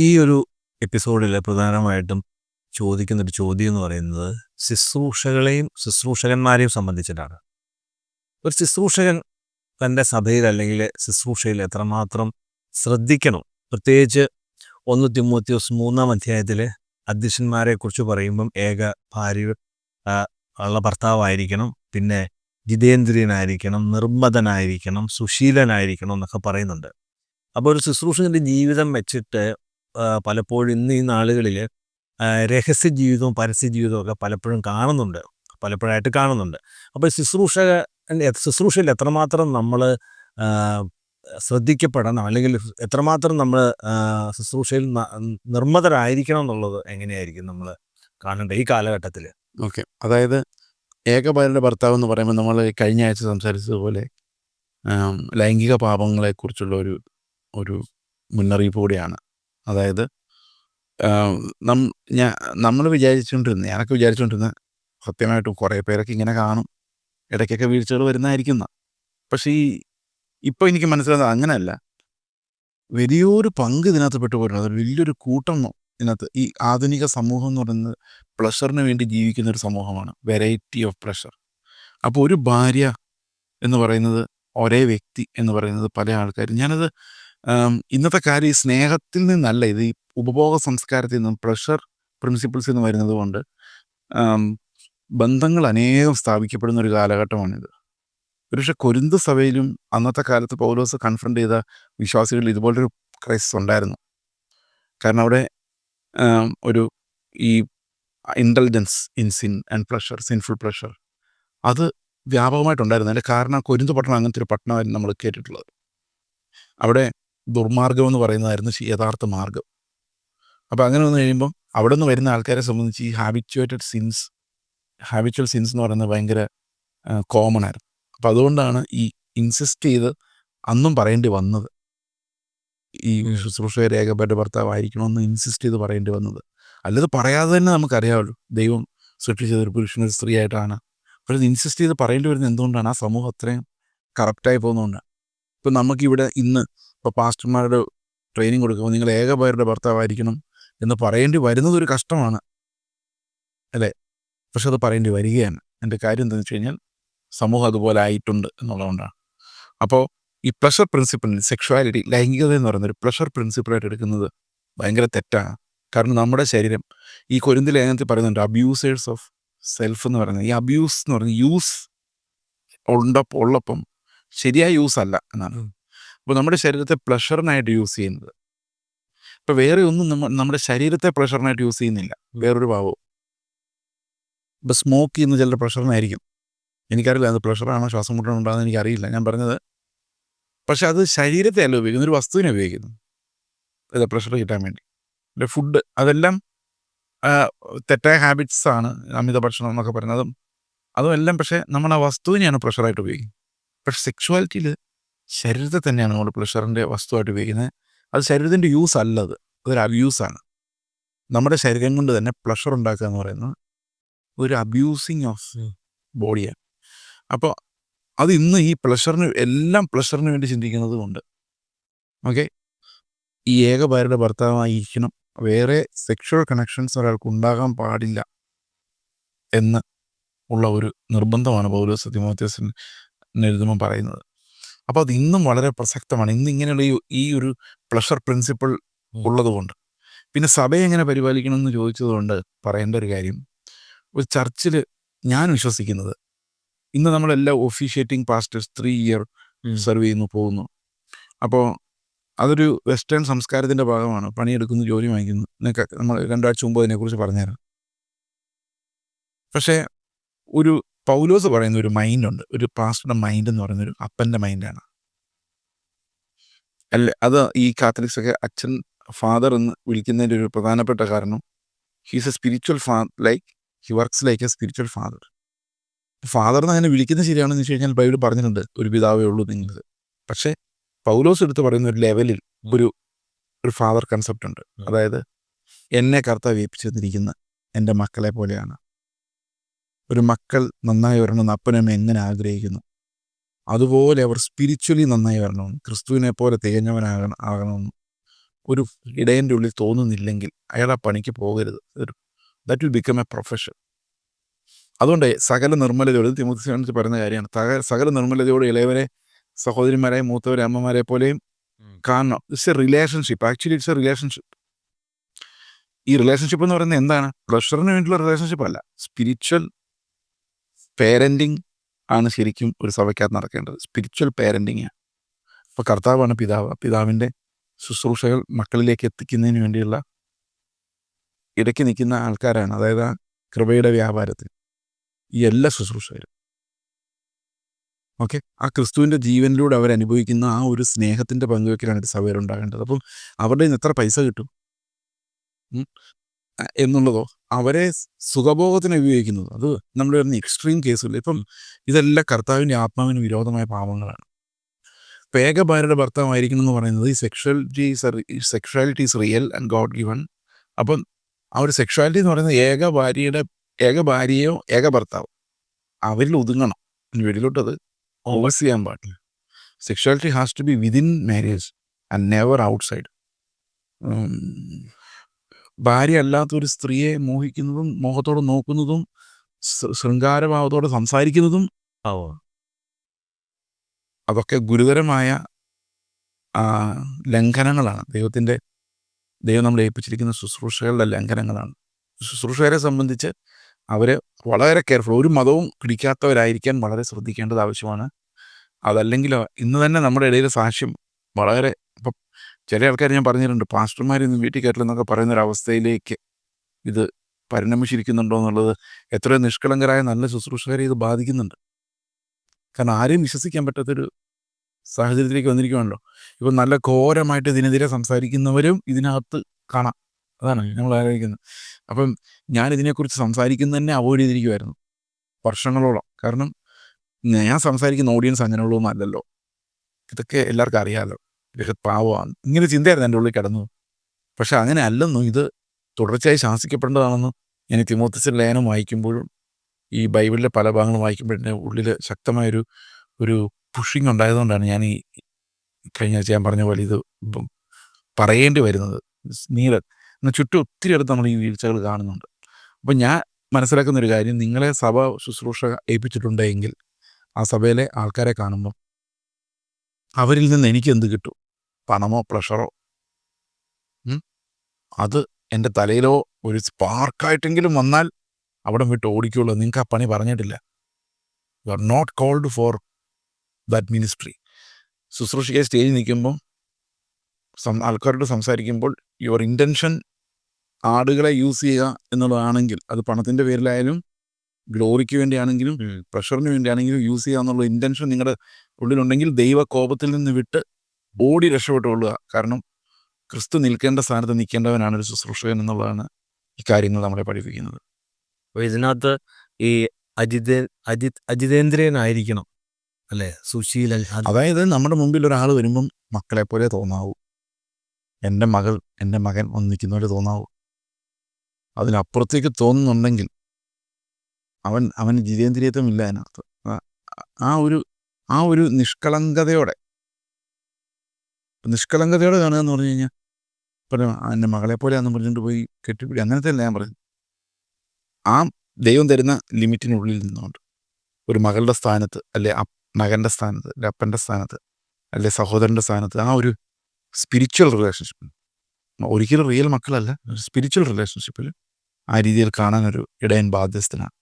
ഈ ഒരു എപ്പിസോഡിൽ പ്രധാനമായിട്ടും ചോദിക്കുന്ന ഒരു ചോദ്യം എന്ന് പറയുന്നത് ശുശ്രൂഷകളെയും ശുശ്രൂഷകന്മാരെയും സംബന്ധിച്ചിട്ടാണ്. ഒരു ശുശ്രൂഷകൻ തന്റെ സഭയിൽ അല്ലെങ്കിൽ ശുശ്രൂഷയിൽ എത്രമാത്രം ശ്രദ്ധിക്കണം? പ്രത്യേകിച്ച് ഒന്ന് തിമോത്യോസ് മൂന്നാം അധ്യായത്തിൽ അധ്യക്ഷന്മാരെ കുറിച്ച് പറയുമ്പം ഏക ഭാര്യ ഉള്ള ഭർത്താവായിരിക്കണം പിന്നെ ജിതേന്ദ്രിയനായിരിക്കണം നിർമ്മതനായിരിക്കണം സുശീലനായിരിക്കണം എന്നൊക്കെ പറയുന്നുണ്ട്. അപ്പോൾ ഒരു ശുശ്രൂഷകന്റെ ജീവിതം വെച്ചിട്ട് പലപ്പോഴും ഇന്ന് ഈ നാളുകളിൽ രഹസ്യ ജീവിതവും പരസ്യ ജീവിതവും ഒക്കെ പലപ്പോഴും കാണുന്നുണ്ട്. പലപ്പോഴായിട്ട് കാണുന്നുണ്ട്. അപ്പോൾ ശുശ്രൂഷക ശുശ്രൂഷയിൽ എത്രമാത്രം നമ്മൾ ശ്രദ്ധിക്കപ്പെടണം അല്ലെങ്കിൽ എത്രമാത്രം നമ്മൾ ശുശ്രൂഷയിൽ നിർമ്മതരായിരിക്കണം എന്നുള്ളത് എങ്ങനെയായിരിക്കും നമ്മൾ കാണേണ്ടത് ഈ കാലഘട്ടത്തിൽ ഓക്കെ. അതായത് ഏകഭാര്യയുടെ ഭർത്താവ് എന്ന് പറയുമ്പോൾ നമ്മൾ കഴിഞ്ഞ ആഴ്ച സംസാരിച്ചതുപോലെ ലൈംഗിക പാപങ്ങളെക്കുറിച്ചുള്ള ഒരു ഒരു മുന്നറിയിപ്പ് കൂടിയാണ്. അതായത് നം ഞാൻ നമ്മൾ വിചാരിച്ചുകൊണ്ടിരുന്ന ഞാനൊക്കെ വിചാരിച്ചുകൊണ്ടിരുന്ന സത്യമായിട്ടും കുറേ പേരൊക്കെ ഇങ്ങനെ കാണും. ഇടയ്ക്കൊക്കെ വീഴ്ചകൾ വരുന്നതായിരിക്കുന്ന പക്ഷേ ഈ ഇപ്പോൾ എനിക്ക് മനസ്സിലായത് അങ്ങനെയല്ല. വലിയൊരു പങ്ക് ഇതിനകത്ത് പെട്ടുപോയിട്ടുണ്ട്. അതൊരു വലിയൊരു കൂട്ടം ഇതിനകത്ത് ഈ ആധുനിക സമൂഹം എന്ന് പറയുന്നത് പ്ലഷറിന് വേണ്ടി ജീവിക്കുന്ന ഒരു സമൂഹമാണ്. വെറൈറ്റി ഓഫ് പ്ലഷർ അപ്പോൾ ഒരു ഭാര്യ എന്ന് പറയുന്നത് ഒരേ വ്യക്തി എന്ന് പറയുന്നത് പല ആൾക്കാരും. ഞാനത് ഇന്നത്തെ കാര്യം ഈ സ്നേഹത്തിൽ നിന്നല്ല ഇത് ഈ ഉപഭോഗ സംസ്കാരത്തിൽ നിന്നും പ്രഷർ പ്രിൻസിപ്പിൾസിൽ നിന്ന് വരുന്നത് കൊണ്ട് ബന്ധങ്ങൾ അനേകം സ്ഥാപിക്കപ്പെടുന്ന ഒരു കാലഘട്ടമാണിത്. ഒരുപക്ഷെ കൊരിന്ത് സഭയിലും അന്നത്തെ കാലത്ത് പൗലോസ് കൺഫ്രണ്ട് ചെയ്ത വിശ്വാസികളിൽ ഇതുപോലൊരു ക്രൈസിസ് ഉണ്ടായിരുന്നു. കാരണം അവിടെ ഒരു ഈ intelligence in sin and pressure sinful pleasure അത് വ്യാപകമായിട്ടുണ്ടായിരുന്നു. അതിന്റെ കാരണം കൊരിന്ത് പട്ടണം അങ്ങനത്തെ ഒരു പട്ടണമായിരുന്നു നമ്മൾ കേട്ടിട്ടുള്ളത്. അവിടെ ദുർമാർഗം എന്ന് പറയുന്നതായിരുന്നു യഥാർത്ഥ മാർഗം. അപ്പോൾ അങ്ങനെ വന്നു കഴിയുമ്പം അവിടെ നിന്ന് വരുന്ന ആൾക്കാരെ സംബന്ധിച്ച് ഈ ഹാബിച്വേറ്റഡ് സിൻസ് ഹാബിച്വൽ സിൻസ് എന്ന് പറയുന്നത് ഭയങ്കര കോമൺ ആയിരുന്നു. അപ്പോൾ അതുകൊണ്ടാണ് ഈ ഇൻസിസ്റ്റ് ചെയ്ത് അന്നും പറയേണ്ടി വന്നത്. ഈ ശുശ്രൂഷയെ ശുശ്രൂഷ രേഖപ്പെട്ട ഭർത്താവായിരിക്കണമെന്ന് ഇൻസിസ്റ്റ് ചെയ്ത് പറയേണ്ടി വന്നത്. അല്ലത് പറയാതെ തന്നെ നമുക്കറിയാമല്ലോ ദൈവം സൃഷ്ടിച്ചത് ഒരു പുരുഷൻ ഒരു സ്ത്രീ ആയിട്ടാണ് അപ്പോൾ ഇത് ഇൻസിസ്റ്റ് ചെയ്ത് പറയേണ്ടി വരുന്നത് എന്തുകൊണ്ടാണ്? ആ സമൂഹം അത്രയും കറപ്റ്റായി പോകുന്നതുകൊണ്ടാണ്. ഇപ്പം നമുക്കിവിടെ ഇന്ന് ഇപ്പോൾ പാസ്റ്റർമാരുടെ ട്രെയിനിങ് കൊടുക്കുമ്പോൾ നിങ്ങൾ ഏകപയരുടെ ഭർത്താവായിരിക്കണം എന്ന് പറയേണ്ടി വരുന്നത് ഒരു കഷ്ടമാണ്. അല്ലേ? പക്ഷെ അത് പറയേണ്ടി വരികയാണ്. എന്റെ കാര്യം എന്താണെന്ന് വെച്ച് കഴിഞ്ഞാൽ സമൂഹം അതുപോലെ ആയിട്ടുണ്ട് എന്നുള്ളതുകൊണ്ടാണ്. അപ്പോൾ ഈ പ്ലഷർ പ്രിൻസിപ്പിൾ സെക്ഷുവാലിറ്റി ലൈംഗികത എന്ന് പറയുന്ന ഒരു പ്ലഷർ പ്രിൻസിപ്പിളായിട്ട് എടുക്കുന്നത് ഭയങ്കര തെറ്റാണ്. കാരണം നമ്മുടെ ശരീരം ഈ കൊരിന്തിൽ ലേഖനത്തിൽ പറയുന്നുണ്ട് അബ്യൂസേഴ്സ് ഓഫ് സെൽഫ് എന്ന് പറയുന്നത്. ഈ അബ്യൂസ് എന്ന് പറയുന്നത് യൂസ് ഉണ്ടപ്പോൾ ഉള്ളപ്പം ശരിയായ യൂസ് അല്ല എന്നാണ്. അപ്പോൾ നമ്മുടെ ശരീരത്തെ പ്ലഷറിനായിട്ട് യൂസ് ചെയ്യുന്നത്. ഇപ്പോൾ വേറെ ഒന്നും നമ്മ നമ്മുടെ ശരീരത്തെ പ്ലഷറിനായിട്ട് യൂസ് ചെയ്യുന്നില്ല. വേറൊരു ഭാവവും. ഇപ്പോൾ സ്മോക്ക് ചെയ്യുന്ന ചിലർ പ്രഷറിനായിരിക്കും എനിക്കറിയില്ല അത് പ്രഷറാണോ ശ്വാസം മുട്ടണുണ്ടാകുന്നത് എനിക്കറിയില്ല. ഞാൻ പറഞ്ഞത് പക്ഷെ അത് ശരീരത്തെ അല്ല ഉപയോഗിക്കുന്നത് ഒരു വസ്തുവിനെ ഉപയോഗിക്കുന്നു. അതെ പ്രഷർ കിട്ടാൻ വേണ്ടി. പിന്നെ ഫുഡ് അതെല്ലാം തെറ്റായ ഹാബിറ്റ്സ് ആണ് അമിത ഭക്ഷണം എന്നൊക്കെ പറയുന്നതും. അതും എല്ലാം പക്ഷേ നമ്മൾ ആ വസ്തുവിനെയാണ് പ്രഷറായിട്ട് ഉപയോഗിക്കുന്നത്. പക്ഷെ സെക്ഷുവാലിറ്റിയിൽ ശരീരത്തെ തന്നെയാണ് നമ്മൾ പ്ലഷറിന്റെ വസ്തുവായിട്ട് ഉപയോഗിക്കുന്നത്. അത് ശരീരത്തിന്റെ യൂസ് അല്ല അത് അതൊരു അബ്യൂസാണ് നമ്മുടെ ശരീരം കൊണ്ട് തന്നെ പ്ലഷർ ഉണ്ടാക്കുക എന്ന് പറയുന്നത് ഒരു അബ്യൂസിങ് ഓഫ്. ബോഡിയാണ് അപ്പോൾ അത് ഇന്ന് ഈ പ്ലഷറിന് എല്ലാം പ്ലഷറിന് വേണ്ടി ചിന്തിക്കുന്നത് കൊണ്ട് ഓക്കെ ഈ ഭർത്താവായി ഭർത്താവായിരിക്കണം. വേറെ സെക്ഷുവൽ കണക്ഷൻസ് ഒരാൾക്ക് ഉണ്ടാകാൻ പാടില്ല എന്ന് ഉള്ള ഒരു നിർബന്ധമാണ് പൗലോസ് തിമോത്യോസിന് എഴുതുമ്പോൾ പറയുന്നത്. അപ്പോൾ അത് ഇന്നും വളരെ പ്രസക്തമാണ്. ഇന്ന് ഇങ്ങനെയുള്ള ഈ ഒരു പ്ലഷർ പ്രിൻസിപ്പിൾ ഉള്ളതുകൊണ്ട്. പിന്നെ സഭയെ എങ്ങനെ പരിപാലിക്കണം എന്ന് ചോദിച്ചതുകൊണ്ട് പറയേണ്ട ഒരു കാര്യം. ഒരു ചർച്ചിൽ ഞാൻ വിശ്വസിക്കുന്നത് ഇന്ന് നമ്മളെല്ലാം officiating pastors three year. Serve ചെയ്യുന്നു പോകുന്നു. അപ്പോൾ അതൊരു വെസ്റ്റേൺ സംസ്കാരത്തിന്റെ ഭാഗമാണ്. പണിയെടുക്കുന്നു ജോലി വാങ്ങിക്കുന്നു. എന്നൊക്കെ നമ്മൾ രണ്ടാഴ്ച മുമ്പ് അതിനെക്കുറിച്ച് പറഞ്ഞുതരാം. പക്ഷേ ഒരു പൗലോസ് പറയുന്ന ഒരു മൈൻഡുണ്ട് ഒരു പാസ്റ്ററുടെ മൈൻഡ് എന്ന് പറയുന്ന ഒരു അപ്പന്റെ മൈൻഡാണ് അല്ല അത് ഈ കാത്തലിക്സ് ഒക്കെ അച്ഛൻ ഫാദർ എന്ന് വിളിക്കുന്നതിന്റെ ഒരു പ്രധാനപ്പെട്ട കാരണം ഹീസ് എ സ്പിരിച്വൽ ഫാ like he works like a spiritual father father എന്ന് അങ്ങനെ വിളിക്കുന്നത് ശരിയാണെന്ന് വെച്ച് കഴിഞ്ഞാൽ ബൈബിൾ പറഞ്ഞിട്ടുണ്ട് ഒരു പിതാവേ ഉള്ളൂ നിങ്ങൾക്ക് പക്ഷേ പൗലോസ് എടുത്ത് പറയുന്ന ഒരു ലെവലിൽ ഒരു ഒരു ഫാദർ കൺസെപ്റ്റ് ഉണ്ട്. അതായത് എന്നെ കർത്താവ് ഏൽപ്പിച്ചു തന്നിരിക്കുന്ന എന്റെ മക്കളെ പോലെയാണ്. ഒരു മക്കൾ നന്നായി വരണമെന്ന് അപ്പനമ്മ എങ്ങനെ ആഗ്രഹിക്കുന്നു? അതുപോലെ അവർ സ്പിരിച്വലി നന്നായി വരണമെന്ന് ക്രിസ്തുവിനെ പോലെ തികഞ്ഞവനാകണം ആകണമെന്ന് ഒരു ഇടയന്റെ ഉള്ളിൽ തോന്നുന്നില്ലെങ്കിൽ അയാൾ ആ പണിക്ക് പോകരുത്. ഒരു that will become a profession അതുകൊണ്ട് സകല നിർമ്മലതയോട് തിമുത്തിച്ച് പറയുന്ന കാര്യമാണ്. തക- സകല നിർമ്മലതയോട് ഇളയവരെ സഹോദരിമാരെ മൂത്തവരെ അമ്മമാരെ പോലെയും കാണണം. It's a relationship actually it's a relationship ഈ റിലേഷൻഷിപ്പ് എന്ന് പറയുന്നത് എന്താണ്? പ്ലഷറിന് വേണ്ടിയുള്ള റിലേഷൻഷിപ്പ് അല്ല. സ്പിരിച്വൽ പേരന്റിങ് ആണ് ശരിക്കും ഒരു സഭയ്ക്കകത്ത് നടക്കേണ്ടത്. സ്പിരിച്വൽ പേരന്റിങ് ആണ് അപ്പോൾ കർത്താവാണ് പിതാവ്. പിതാവിന്റെ ശുശ്രൂഷകൾ മക്കളിലേക്ക് എത്തിക്കുന്നതിന് വേണ്ടിയുള്ള ഇടയ്ക്ക് നിൽക്കുന്ന ആൾക്കാരാണ്. അതായത് ആ കൃപയുടെ വ്യാപാരത്തിൽ ഈ എല്ലാ ശുശ്രൂഷകരും ഓക്കെ ആ ക്രിസ്തുവിന്റെ ജീവനിലൂടെ അവരനുഭവിക്കുന്ന ആ ഒരു സ്നേഹത്തിന്റെ പങ്കുവെക്കലാണ് ഒരു സഭയിൽ ഉണ്ടാകേണ്ടത്. അപ്പം അവരുടെ നിന്ന് എത്ര പൈസ കിട്ടും? എന്നുള്ളതോ അവരെ സുഖഭോഗത്തിന് ഉപയോഗിക്കുന്നത്. അത് നമ്മൾ വരുന്ന എക്സ്ട്രീം കേസുകൾ ഇപ്പം ഇതെല്ലാം കർത്താവിന്റെ ആത്മാവിന് വിരോധമായ പാപങ്ങളാണ്. ഇപ്പം ഏക ഭാര്യയുടെ ഭർത്താവായിരിക്കണം എന്ന് പറയുന്നത് ഈ sexuality sexuality is real and God given അപ്പം ആ ഒരു സെക്ഷുവാലിറ്റി എന്ന് പറയുന്നത് ഏക ഭാര്യയുടെ ഏക ഭാര്യയോ ഏക ഭർത്താവോ? അവരിൽ ഒതുങ്ങണം. ഇനി വെളിയിലോട്ട് അത് ഓവേഴ്സ് ചെയ്യാൻ പാടില്ല. Sexuality has to be within marriage and never outside ഭാര്യ അല്ലാത്ത ഒരു സ്ത്രീയെ മോഹിക്കുന്നതും മോഹത്തോടെ നോക്കുന്നതും ശൃംഗാരഭാവത്തോടെ സംസാരിക്കുന്നതും അതൊക്കെ ഗുരുതരമായ ലംഘനങ്ങളാണ്. ദൈവത്തിന്റെ ദൈവം നമ്മൾ ഏൽപ്പിച്ചിരിക്കുന്ന ശുശ്രൂഷകളുടെ ലംഘനങ്ങളാണ്. ശുശ്രൂഷകരെ സംബന്ധിച്ച് അവർ വളരെ കെയർഫുൾ ഒരു മതവും പിടിക്കാത്തവരായിരിക്കാൻ വളരെ ശ്രദ്ധിക്കേണ്ടത് ആവശ്യമാണ്. അതല്ലെങ്കിലോ ഇന്ന് തന്നെ നമ്മുടെ ഇടയിലെ സാക്ഷ്യം വളരെ ഇപ്പം ചില ആൾക്കാർ ഞാൻ പറഞ്ഞിട്ടുണ്ട് പാസ്റ്റർമാരൊന്നും വീട്ടിൽ കയറ്റില്ലെന്നൊക്കെ പറയുന്ന ഒരു അവസ്ഥയിലേക്ക് ഇത് പരിണമിച്ചിരിക്കുന്നുണ്ടോ എന്നുള്ളത് എത്രയോ നിഷ്കളങ്കരായ നല്ല ശുശ്രൂഷകരെ ഇത് ബാധിക്കുന്നുണ്ട്. കാരണം ആരെയും വിശ്വസിക്കാൻ പറ്റാത്തൊരു സാഹചര്യത്തിലേക്ക് വന്നിരിക്കുകയാണല്ലോ ഇപ്പം നല്ല ഘോരമായിട്ട് ഇതിനെതിരെ സംസാരിക്കുന്നവരും ഇതിനകത്ത് കാണാം. അതാണ് നമ്മൾ ആലോചിക്കുന്നത്. അപ്പം ഞാൻ ഇതിനെക്കുറിച്ച് സംസാരിക്കുന്നത് തന്നെ അവോയ്ഡ് ചെയ്തിരിക്കുമായിരുന്നു വർഷങ്ങളോളം. കാരണം ഞാൻ സംസാരിക്കുന്ന ഓഡിയൻസ് അങ്ങനെയുള്ളതൊന്നും അല്ലല്ലോ. ഇതൊക്കെ എല്ലാവർക്കും അറിയാമല്ലോ. ഇതൊക്കെ പാവമാണ് ഇങ്ങനെ ചിന്തയായിരുന്നു എന്റെ ഉള്ളിൽ കിടന്നു പക്ഷെ അങ്ങനെ അല്ലെന്നും ഇത് തുടർച്ചയായി ശാസിക്കപ്പെടേണ്ടതാണെന്ന് ഞാൻ തിമോത്തസിന്റെ ലേനം വായിക്കുമ്പോഴും ഈ ബൈബിളിലെ പല ഭാഗങ്ങളും വായിക്കുമ്പോഴും എന്റെ ഉള്ളിൽ ശക്തമായൊരു ഒരു പുഷിങ് ഉണ്ടായതുകൊണ്ടാണ് ഞാൻ ഈ കഴിഞ്ഞ ആഴ്ച ഞാൻ പറഞ്ഞ പോലെ ഇത് പറയേണ്ടി വരുന്നത്. നീരൻ എന്നാൽ ചുറ്റും ഒത്തിരി അടുത്ത് നമ്മൾ ഈ വീഴ്ചകൾ കാണുന്നുണ്ട്. അപ്പം ഞാൻ മനസ്സിലാക്കുന്ന ഒരു കാര്യം നിങ്ങളെ സഭ ശുശ്രൂഷ ഏൽപ്പിച്ചിട്ടുണ്ടെങ്കിൽ ആ സഭയിലെ ആൾക്കാരെ കാണുമ്പോൾ അവരിൽ നിന്ന് എനിക്ക് എന്ത് കിട്ടും? പണമോ പ്രഷറോ? അത് എന്റെ തലയിലോ ഒരു സ്പാർക്കായിട്ടെങ്കിലും വന്നാൽ അവിടെ വിട്ട് ഓടിക്കുള്ളൂ നിങ്ങൾക്ക് ആ പണി പറഞ്ഞിട്ടില്ല. You are not called for that ministry ശുശ്രൂഷിക്കാൻ സ്റ്റേജിൽ നിൽക്കുമ്പോൾ ആൾക്കാരോട് സംസാരിക്കുമ്പോൾ യുവർ ഇന്റൻഷൻ ആടുകളെ യൂസ് ചെയ്യുക എന്നുള്ളതാണെങ്കിൽ അത് പണത്തിന്റെ പേരിലായാലും ഗ്ലോറിക്ക് വേണ്ടിയാണെങ്കിലും പ്രഷറിന് വേണ്ടിയാണെങ്കിലും യൂസ് ചെയ്യുക എന്നുള്ള ഇന്റൻഷൻ നിങ്ങളുടെ ഉള്ളിലുണ്ടെങ്കിൽ ദൈവ കോപത്തിൽ നിന്ന് വിട്ട് ഓടി രക്ഷപ്പെട്ടുകൊള്ളുക. കാരണം ക്രിസ്തു നിൽക്കേണ്ട സ്ഥാനത്ത് നിൽക്കേണ്ടവനാണ് ഒരു ശുശ്രൂഷകൻ എന്നുള്ളതാണ് ഈ കാര്യങ്ങൾ നമ്മളെ പഠിപ്പിക്കുന്നത്. അപ്പോൾ ഇതിനകത്ത് ഈ അജിതേ അജിത് അജിതേന്ദ്രിയനായിരിക്കണം അല്ലേ? സുശീലൻ അതായത് നമ്മുടെ മുമ്പിൽ ഒരാൾ വരുമ്പം മക്കളെ പോലെ തോന്നാവൂ. എന്റെ മകൾ എന്റെ മകൻ ഒന്ന് നിൽക്കുന്ന പോലെ തോന്നാവൂ. അതിനപ്പുറത്തേക്ക് തോന്നുന്നുണ്ടെങ്കിൽ അവൻ അവൻ ജിതേന്ദ്രിയത്വം ഇല്ല അതിനകത്ത്. ആ- ആ ഒരു ആ ഒരു നിഷ്കളങ്കതയോടെ നിഷ്കളങ്കതയോടെ കാണുക എന്ന് പറഞ്ഞു കഴിഞ്ഞാൽ ഇപ്പം എന്റെ മകളെ പോലെ അന്ന് പറഞ്ഞുകൊണ്ട് പോയി കെട്ടിപ്പിടി. അങ്ങനത്തെ അല്ല ഞാൻ പറഞ്ഞു ആ ദൈവം തരുന്ന ലിമിറ്റിനുള്ളിൽ നിന്നുകൊണ്ട് ഒരു മകളുടെ സ്ഥാനത്ത് അല്ലെ മകന്റെ സ്ഥാനത്ത് അല്ലെ അപ്പന്റെ സ്ഥാനത്ത് അല്ലെ സഹോദരന്റെ സ്ഥാനത്ത് ആ ഒരു സ്പിരിച്വൽ റിലേഷൻഷിപ്പ് ഒരിക്കലും റിയൽ മക്കളല്ല സ്പിരിച്വൽ റിലേഷൻഷിപ്പിൽ ആ രീതിയിൽ കാണാനൊരു ഇടയൻ ബാധ്യസ്ഥനാണ്.